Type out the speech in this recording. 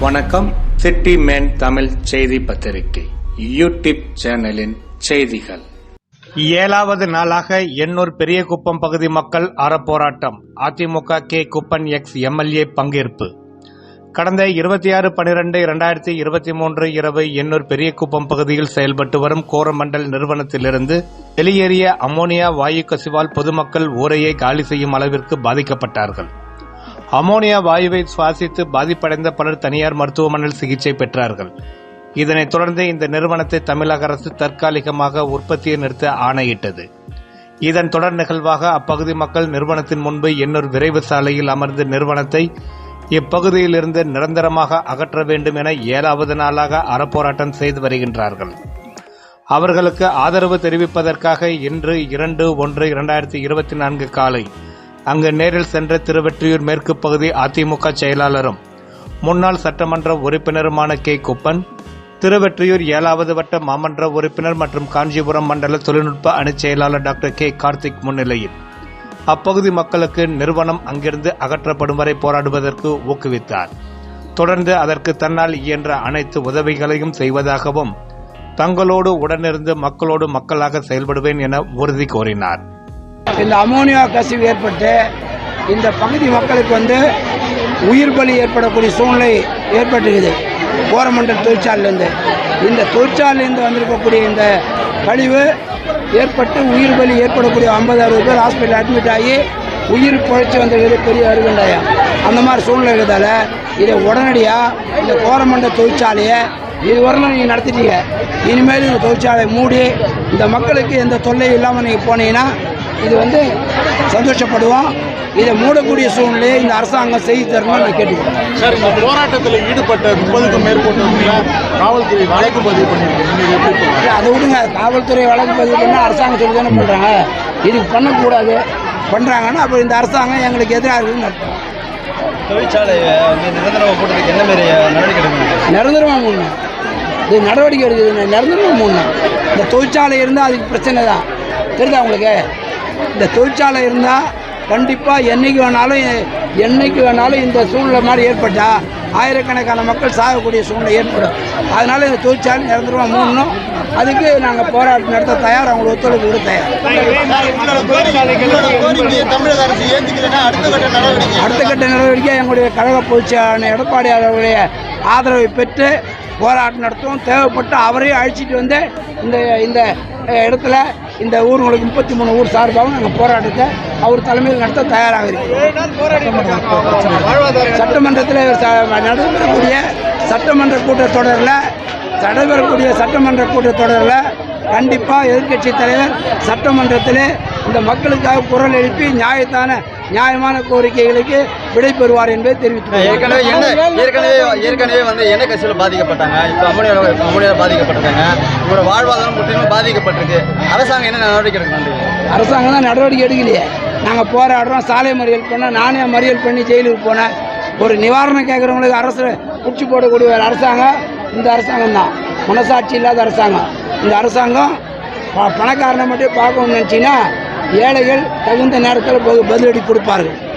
வணக்கம். City man Tamil செய்தி பத்திரிகை. யூடியூப் சேனலின் செய்திகள். ஏழாவது நாளாக எண்ணூர் பெரியகுப்பம் பகுதி மக்கள் அறப்போராட்டம். AIADMK K Kuppan ex MLA பங்கேற்பு. கடந்த இருபத்தி ஆறு பனிரெண்டு இரண்டாயிரத்தி இருபத்தி மூன்று இரவு எண்ணூர் பெரியகுப்பம் பகுதியில் செயல்பட்டு வரும் கோரமண்டல் நிறுவனத்திலிருந்து வெளியேறிய அமோனியா வாயு கசிவால் பொதுமக்கள் ஊரையே காலி செய்யும் அளவிற்கு பாதிக்கப்பட்டார்கள். அமோனியா வாயுவை சுவாசித்து பாதிப்படைந்த பலர் தனியார் மருத்துவமனையில் சிகிச்சை பெற்றார்கள். இதனைத் தொடர்ந்து இந்த நிறுவனத்தை தமிழக அரசு தற்காலிகமாக உற்பத்தியை நிறுத்த ஆணையிட்டது. இதன் தொடர் நிகழ்வாக அப்பகுதி மக்கள் நிறுவனத்தின் முன்பு எண்ணூர் விரைவு சாலையில் அமர்ந்து நிறுவனத்தை இப்பகுதியிலிருந்து நிரந்தரமாக அகற்ற வேண்டும் என ஏழாவது நாளாக அறப்போராட்டம் செய்து வருகின்றார்கள். அவர்களுக்கு ஆதரவு தெரிவிப்பதற்காக இன்று இரண்டு ஒன்று இரண்டாயிரத்தி இருபத்தி நான்கு காலை அங்கு நேரில் சென்ற திருவெற்றியூர் மேற்கு பகுதி அதிமுக செயலாளரும் முன்னாள் சட்டமன்ற உறுப்பினருமான கே. குப்பன் திருவெற்றியூர் ஏழாவது வட்ட மாமன்ற உறுப்பினர் மற்றும் காஞ்சிபுரம் மண்டல தொழில்நுட்ப அணிச் செயலாளர் டாக்டர் கே. கார்த்திக் முன்னிலையில். அப்பகுதி மக்களுக்கு நிறுவனம் அங்கிருந்து அகற்றப்படும் வரை போராடுவதற்கு ஊக்குவித்தார். தொடர்ந்து அதற்கு தன்னால் இயன்ற அனைத்து உதவிகளையும் செய்வதாகவும் தங்களோடு உடனிருந்து மக்களோடு மக்களாக செயல்படுவேன் என உறுதி கோரினார். இந்த அமோனியா கசிவு ஏற்பட்டு இந்த பகுதி மக்களுக்கு வந்து உயிர் பலி ஏற்படக்கூடிய சூழ்நிலை ஏற்பட்டுக்குது கோரமண்டல் தொழிற்சாலையிலேருந்து. இந்த தொழிற்சாலையிலேருந்து வந்திருக்கக்கூடிய இந்த கழிவு ஏற்பட்டு உயிர் பலி ஏற்படக்கூடிய ஐம்பது அறுபது பேர் ஹாஸ்பிட்டல் அட்மிட் ஆகி உயிர் பிழைச்சி வந்திருக்கிறது பெரிய அருகண்டாயம் அந்த மாதிரி சூழ்நிலை இருக்கிறதால இதை உடனடியாக இந்த கோரமண்டல் தொழிற்சாலையை இதுவரையிலும் நீங்கள் நடத்திட்டீங்க. இனிமேல் இந்த தொழிற்சாலையை மூடி இந்த மக்களுக்கு எந்த தொல்லையும் இல்லாமல் நீங்கள் போனீங்கன்னா இது வந்து சந்தோஷப்படுவோம். இதை மூடக்கூடிய சூழ்நிலையை இந்த அரசாங்கம் செய்து தரணும்னு நான் கேட்டுக்கிறேன். சார் இந்த போராட்டத்தில் ஈடுபட்ட முப்பதுக்கும் மேற்பட்டவங்கள காவல்துறை வழக்கு பதிவு? இல்ல, அதை விடுங்க காவல்துறை வழக்கு பதிவு பண்ணால் அரசாங்கம் சொல்லி தானே பண்ணுறாங்க இதுக்கு பண்ணக்கூடாது. பண்ணுறாங்கன்னா அப்போ இந்த அரசாங்கம் எங்களுக்கு எதிராக இருக்குதுன்னு அர்த்தம். தொழிற்சாலையை வந்து நிரந்தரமாக போட்டதுக்கு என்ன மாரி நடவடிக்கை எடுக்கணும்? நிரந்தரமாக மூடணும். இது நடவடிக்கை எடுக்குது நிரந்தரமாக மூடணும். இந்த தொழிற்சாலை இருந்தால் அதுக்கு பிரச்சனை தான். தெரியுதா உங்களுக்கு? இந்த தொழிற்சாலை இருந்தால் கண்டிப்பாக என்றைக்கு வேணாலும் என்னைக்கு வேணாலும் இந்த சூழ்நிலை மாதிரி ஏற்பட்டால் ஆயிரக்கணக்கான மக்கள் சாகக்கூடிய சூழ்நிலை ஏற்படும். அதனால் இந்த தொழிற்சாலை நிரந்தரமாக மூடணும். அதுக்கு நாங்கள் போராட்டம் நடத்த தயார். அவங்களுக்கு ஒத்துழைப்பு கொடுத்த தயார். அடுத்த கட்ட நடவடிக்கை அடுத்த கட்ட நடவடிக்கை எங்களுடைய கழக பொதுச்செயலாளர் எடப்பாடி அவர்களுடைய ஆதரவை பெற்று போராட்டம் நடத்துவோம். தேவைப்பட்டு அவரையும் அழைச்சிட்டு வந்து இந்த இந்த இடத்துல இந்த ஊர்களுக்கு முப்பத்தி மூணு ஊர் சார்பாகவும் நாங்கள் போராட்டத்தை அவர் தலைமையில் நடத்த தயாராக இருக்கிறோம். சட்டமன்றத்தில் நடைபெறக்கூடிய சட்டமன்ற கூட்டத்தொடரில் நடைபெறக்கூடிய சட்டமன்ற கூட்டத்தொடரில் கண்டிப்பாக எதிர்க்கட்சி தலைவர் சட்டமன்றத்தில் இந்த மக்களுக்காக குரல் எழுப்பி நியாயத்தான நியாயமான கோரிக்கைகளுக்கு விடை பெறுவார் என்பதை ஏற்கனவே என்ன தெரிவித்துள்ளார் ஏற்கனவே ஏற்கனவே வந்து எண்ணெய் கசிவில் பாதிக்கப்பட்டாங்க? இப்போ அம்மோனியாவில் அம்மோனியாவில் பாதிக்கப்பட்டிருக்காங்க. இவரோட வாழ்வாதாரம் முற்றிலும் பாதிக்கப்பட்டிருக்கு. அரசாங்கம் என்ன நடவடிக்கை எடுக்கணும் அரசாங்கம் தான் நடவடிக்கை எடுக்கலையே. நாங்கள் போராடுறோம். சாலை மறியல் பண்ண நானே மறியல் பண்ணி ஜெயிலுக்கு போனேன் ஒரு நிவாரணம் கேட்குறவங்களுக்கு அரசு பிடிச்சி போடக்கூடிய ஒரு அரசாங்கம் இந்த அரசாங்கம் தான். மனசாட்சி இல்லாத அரசாங்கம். இந்த அரசாங்கம் பணக்காரனை மட்டும் பார்க்கணும்னு நினச்சிங்கன்னா ஏழைகள் தகுந்த நேரத்தில் பதிலடி கொடுப்பார்கள்.